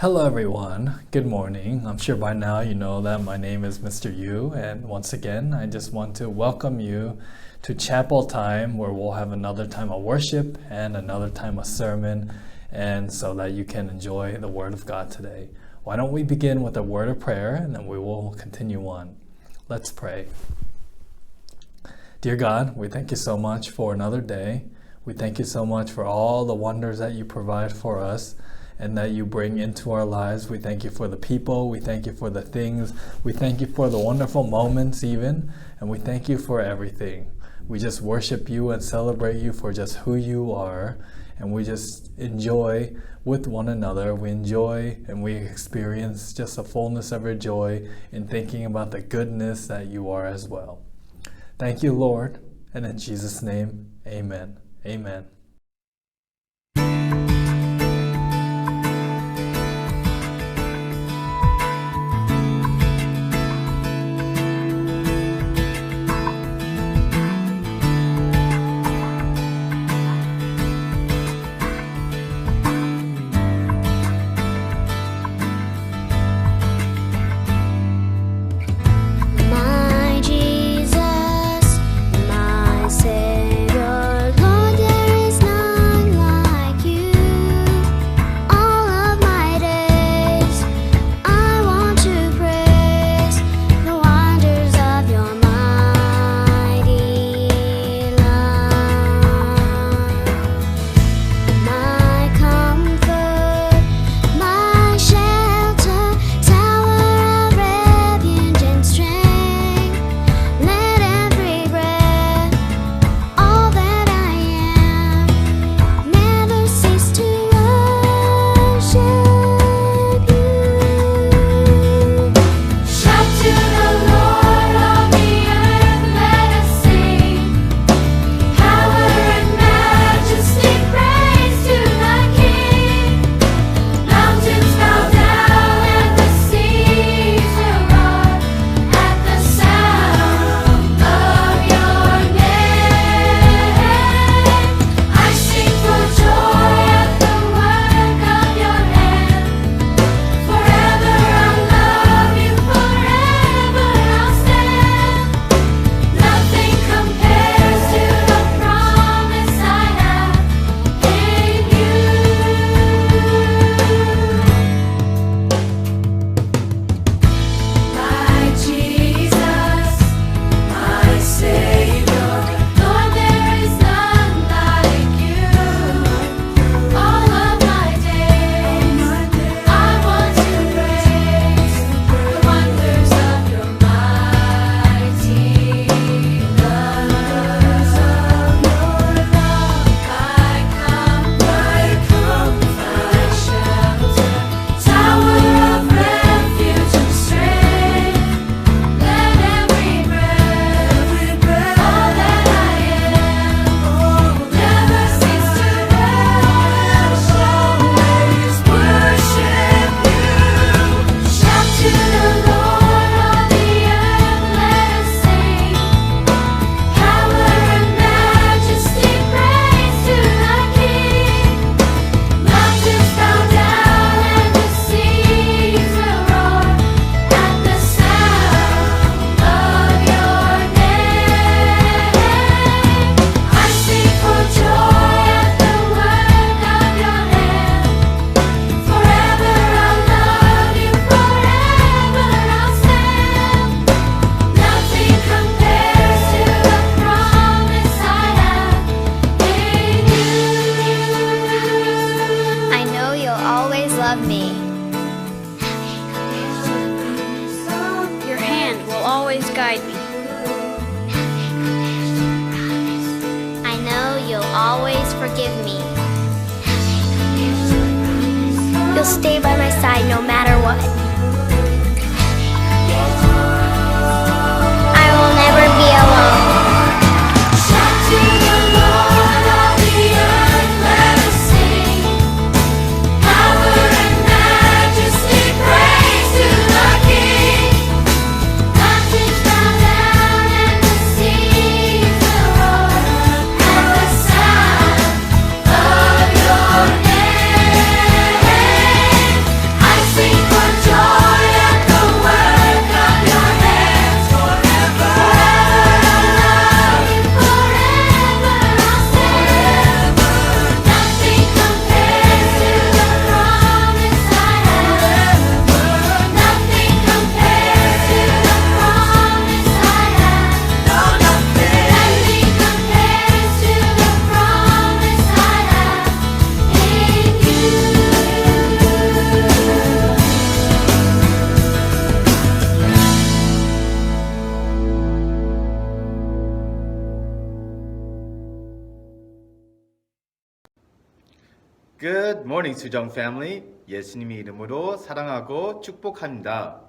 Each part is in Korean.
Hello, everyone. Good morning. I'm sure by now you know that my name is Mr. Yu, and once again, I just want to welcome you to chapel time where we'll have another time of worship and another time of sermon, and so that you can enjoy the Word of God today. Why don't we begin with a word of prayer and then we will continue on? Let's pray. Dear God, we thank you so much for another day. We thank you so much for all the wonders that you provide for us and that you bring into our lives. We thank you for the people. We thank you for the things. We thank you for the wonderful moments, even. And we thank you for everything. We just worship you and celebrate you for just who you are. And we just enjoy with one another. We enjoy and we experience just the fullness of your joy in thinking about the goodness that you are as well. Thank you, Lord. And in Jesus' name, amen. Amen. Good morning, 수정 family. 예수님의 이름으로 사랑하고 축복합니다.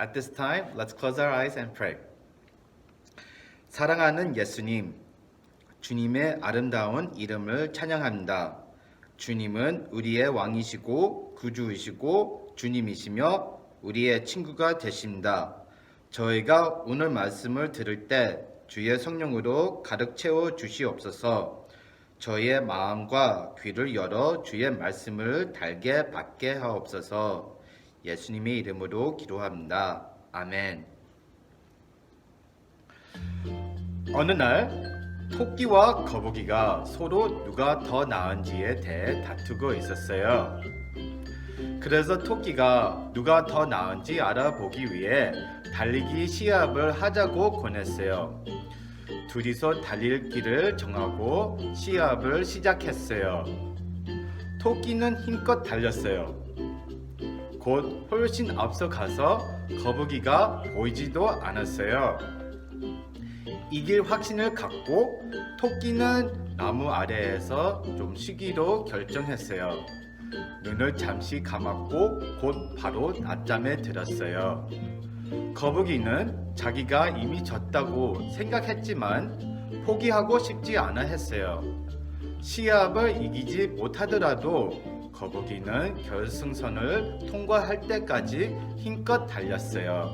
At this time, let's close our eyes and pray. 사랑하는 예수님, 주님의 아름다운 이름을 찬양합니다. 주님은 우리의 왕이시고 구주이시고 주님이시며 우리의 친구가 되십니다. 저희가 오늘 말씀을 들을 때 주의 성령으로 가득 채워 주시옵소서. 저희의 마음과 귀를 열어 주의 말씀을 달게 받게 하옵소서. 예수님의 이름으로 기도합니다. 아멘. 어느 날 토끼와 거북이가 서로 누가 더 나은지에 대해 다투고 있었어요. 그래서 토끼가 누가 더 나은지 알아보기 위해 달리기 시합을 하자고 권했어요. 둘이서 달릴 길을 정하고 시합을 시작했어요. 토끼는 힘껏 달렸어요. 곧 훨씬 앞서 가서 거북이가 보이지도 않았어요. 이길 확신을 갖고 토끼는 나무 아래에서 좀 쉬기로 결정했어요. 눈을 잠시 감았고 곧 바로 낮잠에 들었어요. 거북이는 자기가 이미 졌다고 생각했지만 포기하고 싶지 않아 했어요. 시합을 이기지 못하더라도 거북이는 결승선을 통과할 때까지 힘껏 달렸어요.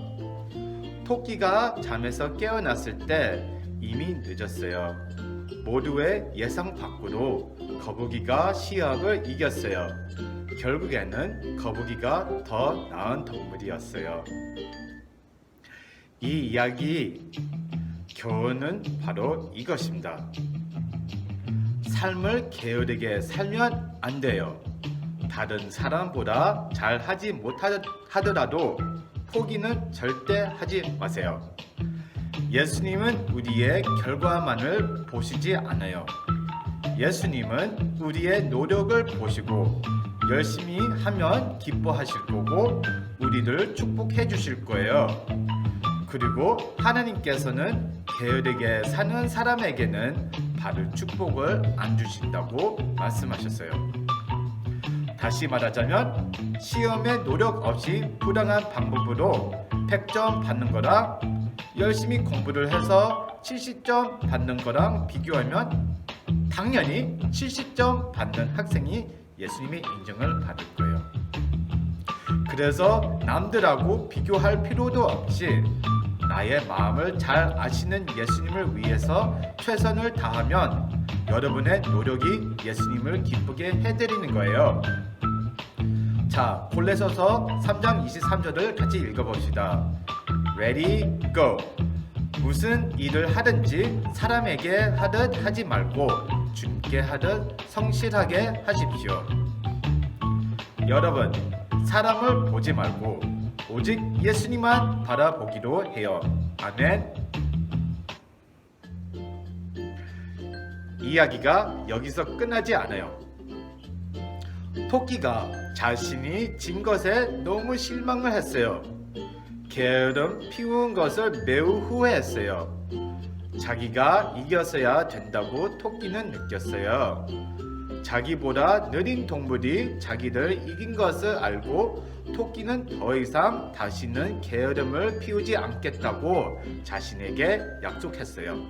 토끼가 잠에서 깨어났을 때 이미 늦었어요. 모두의 예상 밖으로 거북이가 시합을 이겼어요. 결국에는 거북이가 더 나은 동물이었어요. 이 이야기 교훈은 바로 이것입니다. 삶을 게으르게 살면 안 돼요. 다른 사람보다 잘 하지 못하더라도 포기는 절대 하지 마세요. 예수님은 우리의 결과만을 보시지 않아요. 예수님은 우리의 노력을 보시고 열심히 하면 기뻐하실 거고 우리를 축복해 주실 거예요. 그리고 하나님께서는 게으르게 사는 사람에게는 받을 축복을 안 주신다고 말씀하셨어요. 다시 말하자면 시험에 노력 없이 부당한 방법으로 100점 받는 거랑 열심히 공부를 해서 70점 받는 거랑 비교하면 당연히 70점 받는 학생이 예수님의 인정을 받을 거예요. 그래서 남들하고 비교할 필요도 없이 나의 마음을 잘 아시는 예수님을 위해서 최선을 다하면 여러분의 노력이 예수님을 기쁘게 해드리는 거예요. 자, 본래 서서 3장 23절을 같이 읽어봅시다. Ready, go. 무슨 일을 하든지 사람에게 하듯 하지 말고 주님께 하듯 성실하게 하십시오. 여러분, 사람을 보지 말고 오직 예수님만 바라보기로 해요. 아멘. 이야기가 여기서 끝나지 않아요. 토끼가 자신이 진 것에 너무 실망을 했어요. 게으름 피운 것을 매우 후회했어요. 자기가 이겼어야 된다고 토끼는 느꼈어요. 자기보다 느린 동물이 자기를 이긴 것을 알고 토끼는 더 이상 다시는 게으름을 피우지 않겠다고 자신에게 약속했어요.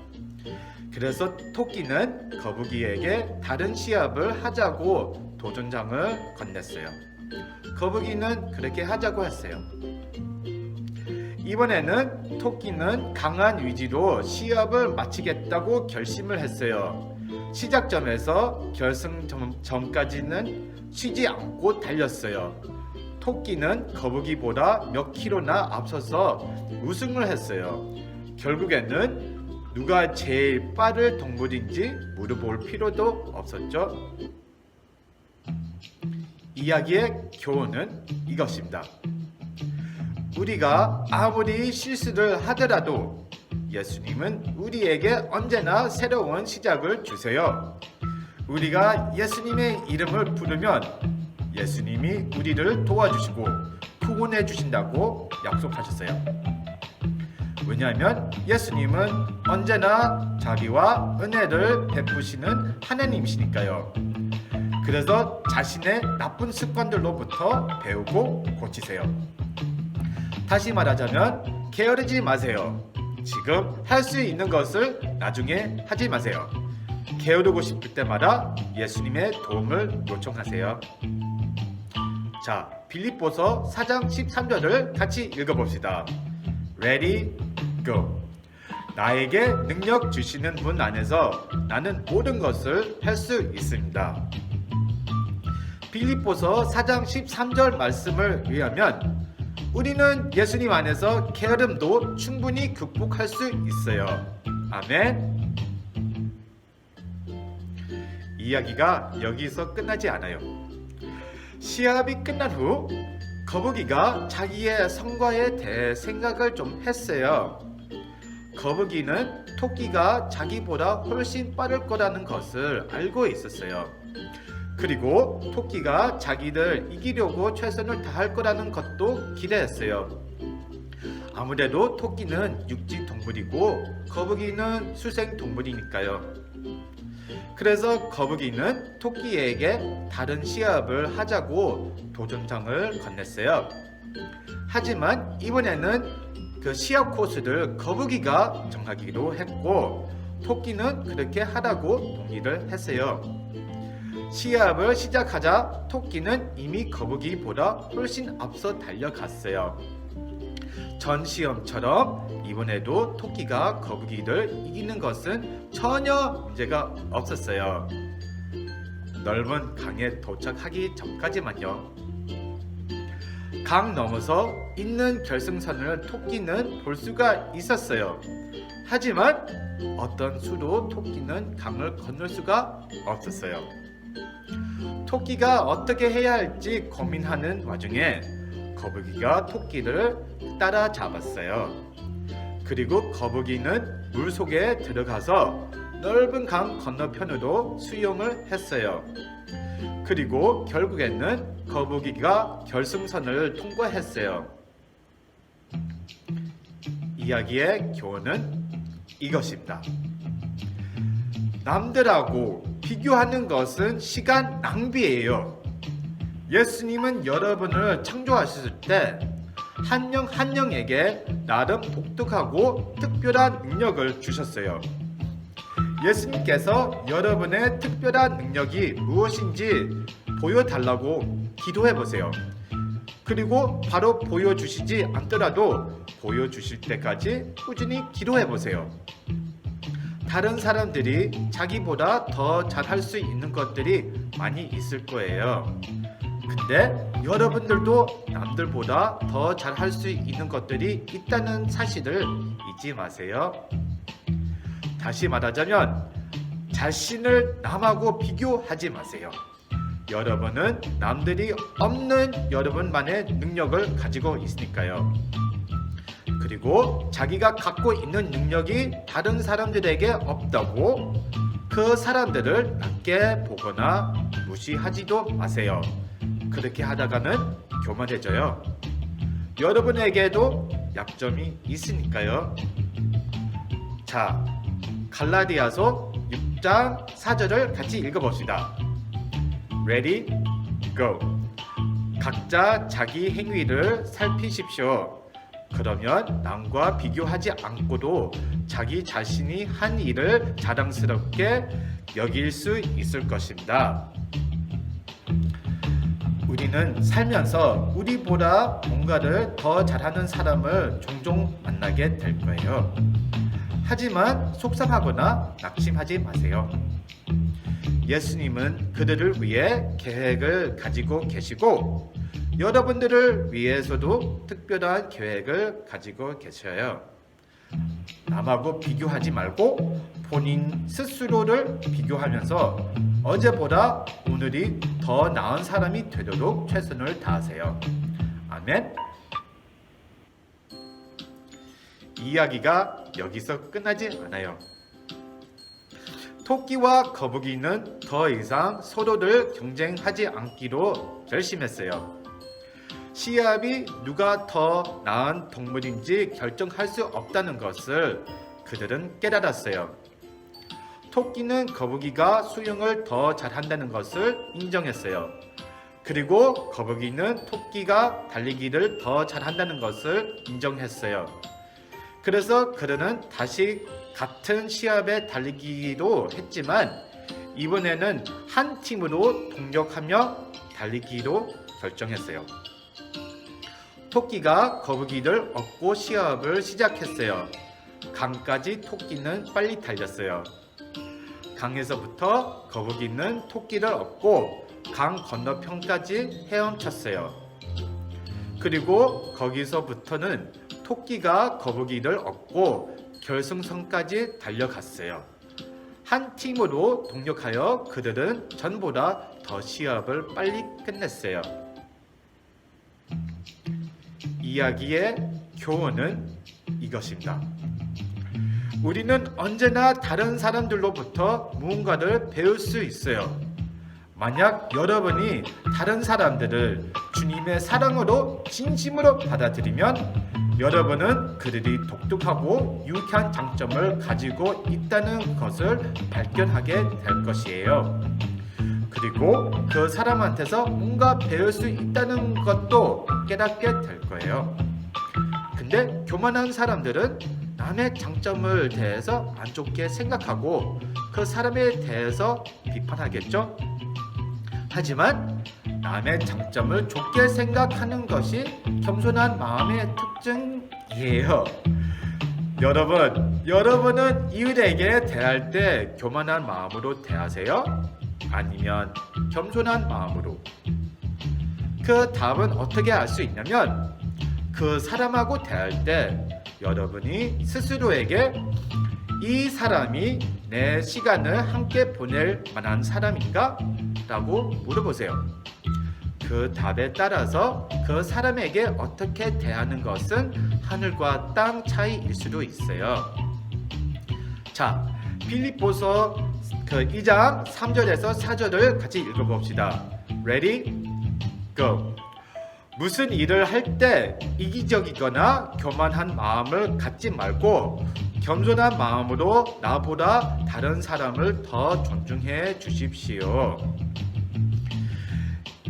그래서 토끼는 거북이에게 다른 시합을 하자고 도전장을 건넸어요. 거북이는 그렇게 하자고 했어요. 이번에는 토끼는 강한 의지로 시합을 마치겠다고 결심을 했어요. 시작점에서 결승점까지는 쉬지 않고 달렸어요. 토끼는 거북이보다 몇 킬로나 앞서서 우승을 했어요. 결국에는 누가 제일 빠른 동물인지 물어볼 필요도 없었죠. 이야기의 교훈은 이것입니다. 우리가 아무리 실수를 하더라도 예수님은 우리에게 언제나 새로운 시작을 주세요. 우리가 예수님의 이름을 부르면 예수님이 우리를 도와주시고 구원해 주신다고 약속하셨어요. 왜냐하면 예수님은 언제나 자비와 은혜를 베푸시는 하나님이시니까요. 그래서 자신의 나쁜 습관들로부터 배우고 고치세요. 다시 말하자면 게으르지 마세요. 지금 할 수 있는 것을 나중에 하지 마세요. 게으르고 싶을 때마다 예수님의 도움을 요청하세요. 자, 빌립보서 4장 13절을 같이 읽어봅시다. Ready, go. 나에게 능력 주시는 분 안에서 나는 모든 것을 할 수 있습니다. 빌립보서 4장 13절 말씀을 의하면 우리는 예수님 안에서 게으름도 충분히 극복할 수 있어요. 아멘. 이야기가 여기서 끝나지 않아요. 시합이 끝난 후 거북이가 자기의 성과에 대해 생각을 좀 했어요. 거북이는 토끼가 자기보다 훨씬 빠를 거라는 것을 알고 있었어요. 그리고 토끼가 자기를 이기려고 최선을 다할 거라는 것도 기대했어요. 아무래도 토끼는 육지 동물이고 거북이는 수생 동물이니까요. 그래서 거북이는 토끼에게 다른 시합을 하자고 도전장을 건넸어요. 하지만 이번에는 그 시합 코스를 거북이가 정하기로 했고 토끼는 그렇게 하라고 동의를 했어요. 시합을 시작하자 토끼는 이미 거북이보다 훨씬 앞서 달려갔어요. 전 시험처럼 이번에도 토끼가 거북이를 이기는 것은 전혀 문제가 없었어요. 넓은 강에 도착하기 전까지만요. 강 넘어서 있는 결승선을 토끼는 볼 수가 있었어요. 하지만 어떤 수로 토끼는 강을 건널 수가 없었어요. 토끼가 어떻게 해야 할지 고민하는 와중에 거북이가 토끼를 따라잡았어요. 그리고 거북이는 물 속에 들어가서 넓은 강 건너편으로 수영을 했어요. 그리고 결국에는 거북이가 결승선을 통과했어요. 이야기의 교훈은 이것입니다. 남들하고 비교하는 것은 시간 낭비예요. 예수님은 여러분을 창조하셨을 때 한영 한 영에게 나름 독특하고 특별한 능력을 주셨어요. 예수님께서 여러분의 특별한 능력이 무엇인지 보여달라고 기도해 보세요. 그리고 바로 보여주시지 않더라도 보여주실 때까지 꾸준히 기도해 보세요. 다른 사람들이 자기보다 더 잘할 수 있는 것들이 많이 있을 거예요. 근데 여러분들도 남들보다 더 잘할 수 있는 것들이 있다는 사실을 잊지 마세요. 다시 말하자면 자신을 남하고 비교하지 마세요. 여러분은 남들이 없는 여러분만의 능력을 가지고 있으니까요. 그리고 자기가 갖고 있는 능력이 다른 사람들에게 없다고 그 사람들을 낮게 보거나 무시하지도 마세요. 그렇게 하다가는 교만해져요. 여러분에게도 약점이 있으니까요. 자, 갈라디아서 6장 4절을 같이 읽어봅시다. Ready, go. 각자 자기 행위를 살피십시오. 그러면 남과 비교하지 않고도 자기 자신이 한 일을 자랑스럽게 여길 수 있을 것입니다. 우리는 살면서 우리보다 뭔가를 더 잘하는 사람을 종종 만나게 될 거예요. 하지만 속상하거나 낙심하지 마세요. 예수님은 그들을 위해 계획을 가지고 계시고 여러분들을 위해서도 특별한 계획을 가지고 계셔요. 남하고 비교하지 말고 본인 스스로를 비교하면서 어제보다 오늘이 더 나은 사람이 되도록 최선을 다하세요. 아멘. 이야기가 여기서 끝나지 않아요. 토끼와 거북이는 더 이상 서로를 경쟁하지 않기로 결심했어요. 시합이 누가 더 나은 동물인지 결정할 수 없다는 것을 그들은 깨달았어요. 토끼는 거북이가 수영을 더 잘한다는 것을 인정했어요. 그리고 거북이는 토끼가 달리기를 더 잘한다는 것을 인정했어요. 그래서 그들은 다시 같은 시합에 달리기도 했지만 이번에는 한 팀으로 동력하며 달리기로 결정했어요. 토끼가 거북이를 얻고 시합을 시작했어요. 강까지 토끼는 빨리 달렸어요. 강에서부터 거북이는 토끼를 얻고 강 건너편까지 헤엄쳤어요. 그리고 거기서부터는 토끼가 거북이를 얻고 결승선까지 달려갔어요. 한 팀으로 동력하여 그들은 전보다 더 시합을 빨리 끝냈어요. 이야기의 교훈은 이것입니다. 우리는 언제나 다른 사람들로부터 무언가를 배울 수 있어요. 만약 여러분이 다른 사람들을 주님의 사랑으로 진심으로 받아들이면 여러분은 그들이 독특하고 유익한 장점을 가지고 있다는 것을 발견하게 될 것이에요. 그리고 그 사람한테서 뭔가 배울 수 있다는 것도 깨닫게 될 거예요. 근데 교만한 사람들은 남의 장점을 대해서 안 좋게 생각하고 그 사람에 대해서 비판하겠죠? 하지만 남의 장점을 좋게 생각하는 것이 겸손한 마음의 특징이에요. 여러분, 여러분은 이웃에게 대할 때 교만한 마음으로 대하세요? 아니면 겸손한 마음으로? 그 답은 어떻게 알 수 있냐면 그 사람하고 대할 때 여러분이 스스로에게 이 사람이 내 시간을 함께 보낼 만한 사람인가? 라고 물어보세요. 그 답에 따라서 그 사람에게 어떻게 대하는 것은 하늘과 땅 차이일 수도 있어요. 자, 필립보서 그 2장 3절에서 4절을 같이 읽어봅시다. Ready? Go. 무슨 일을 할 때 이기적이거나 교만한 마음을 갖지 말고 겸손한 마음으로 나보다 다른 사람을 더 존중해 주십시오.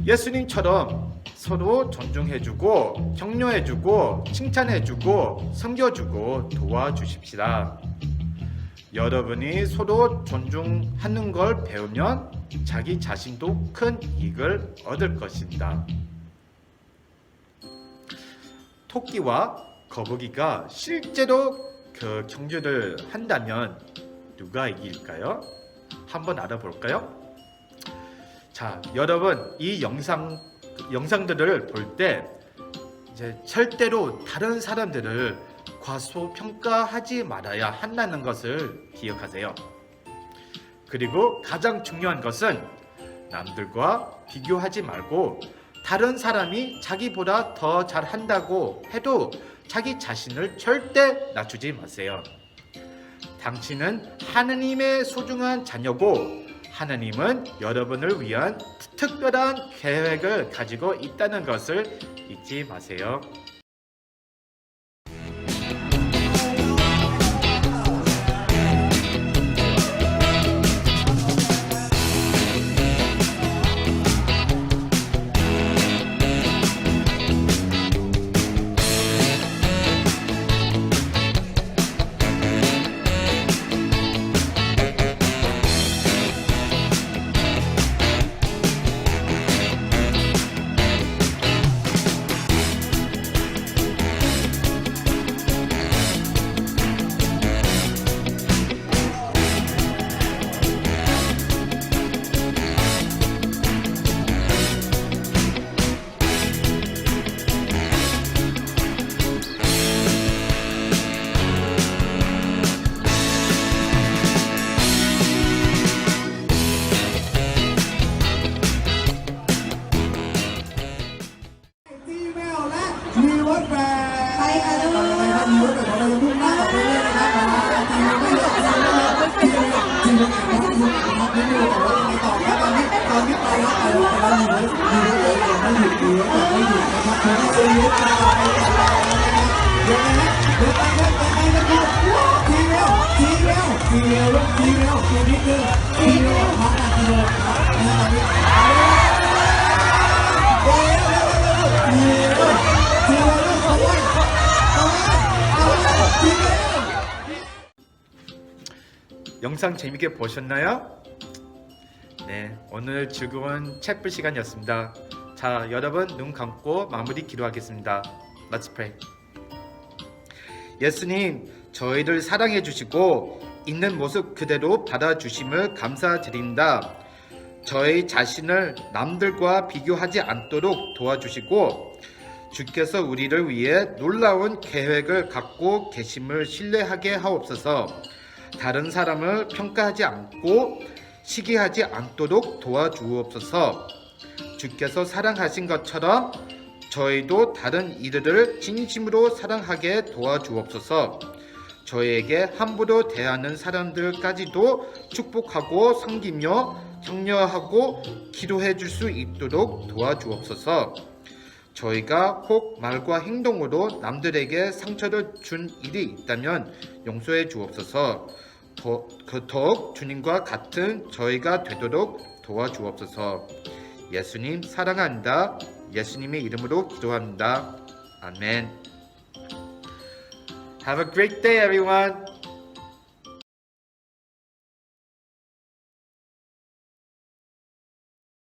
예수님처럼 서로 존중해주고 격려해주고 칭찬해주고 섬겨주고 도와주십시다. 여러분이 서로 존중하는 걸 배우면 자기 자신도 큰 이익을 얻을 것입니다. 토끼와 거북이가 실제로 그 경주를 한다면 누가 이길까요? 한번 알아볼까요? 자, 여러분 이 영상 영상들을 볼 때 이제 절대로 다른 사람들을 과소평가하지 말아야 한다는 것을 기억하세요. 그리고 가장 중요한 것은 남들과 비교하지 말고 다른 사람이 자기보다 더 잘한다고 해도 자기 자신을 절대 낮추지 마세요. 당신은 하느님의 소중한 자녀고 하나님은 여러분을 위한 특별한 계획을 가지고 있다는 것을 잊지 마세요. 영상 재밌게 보셨나요? 네, 오늘 즐거운 챗불 시간이었습니다. 자, 여러분 눈 감고 마무리 기도하겠습니다. Let's pray. 예수님, 저희를 사랑해 주시고 있는 모습 그대로 받아 주심을 감사드립니다. 저희 자신을 남들과 비교하지 않도록 도와주시고 주께서 우리를 위해 놀라운 계획을 갖고 계심을 신뢰하게 하옵소서. 다른 사람을 평가하지 않고 시기하지 않도록 도와주옵소서. 주께서 사랑하신 것처럼 저희도 다른 이들을 진심으로 사랑하게 도와주옵소서. 저희에게 함부로 대하는 사람들까지도 축복하고 섬기며 격려하고 기도해 줄 수 있도록 도와주옵소서. 저희가 혹 말과 행동으로 남들에게 상처를 준 일이 있다면 용서해 주옵소서. 더, 그 더욱 주님과 같은 저희가 되도록 도와주옵소서. 예수님 사랑한다. 예수님의 이름으로 기도합니다. 아멘. Have a great day, everyone.